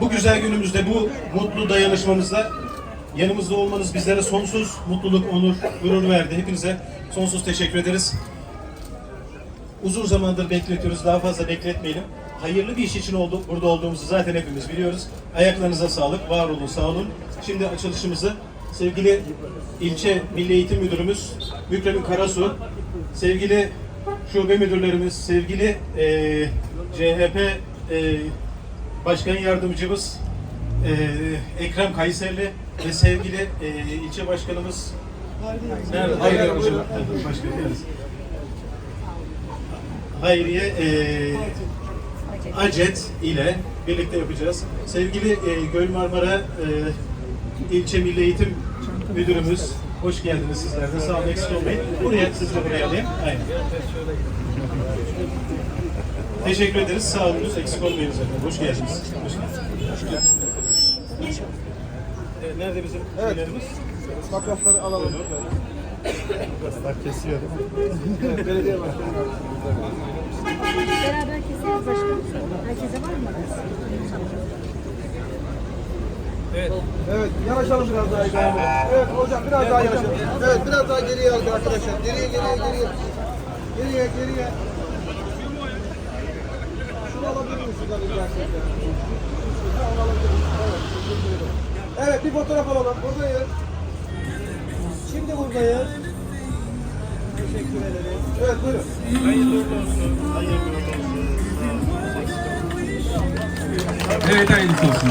Bu güzel günümüzde bu mutlu dayanışmamızda yanımızda olmanız bizlere sonsuz mutluluk, onur, gurur verdi. Hepinize sonsuz teşekkür ederiz. Uzun zamandır bekletiyoruz. Daha fazla bekletmeyelim. Hayırlı bir iş için oldu, burada olduğumuzu zaten hepimiz biliyoruz. Ayaklarınıza sağlık, var olun, sağ olun. Şimdi açılışımızı sevgili ilçe Milli Eğitim Müdürümüz Mükremin Karasu, sevgili şube müdürlerimiz, sevgili eee CHP eee Başkan Yardımcımız eee, Ekrem Kayserli ve sevgili eee, ilçe başkanımız Nerede? Yardımcısı. Hayriye eee Acet ile birlikte yapacağız. Sevgili eee Göl Marmara eee İlçe Milli Eğitim Müdürümüz, hoş geldiniz sizler de. Sağ olun, eksik olmayın. Buraya, siz de buraya alayım. Aynen. Teşekkür ederiz. Sağ olunuz, eksik olmayınız efendim. Hoş geldiniz. Hoş geldiniz. Ee, Nerede bizim üyelerimiz? Fotoğrafları alalım. Bak kesiyor? Evet, belediye başkanı. Evet, yanaşalım biraz daha ileride. Evet hocam biraz daha yanaşalım. Evet, biraz daha geriye alın arkadaşlar. Geriye, geriye, geriye. Geriye, geriye. Şunu alabilir miyiz şuradan gerçekten? Şunu alabilir miyiz? Evet, teşekkür ederim. Evet, bir fotoğraf alalım. Buradayız. Şimdi buradayız. Teşekkür ederim. Evet, buyurun. Hayırlı uğurlu olsun. Hayırlı uğurlu olsun. Evet hayırlısı olsun.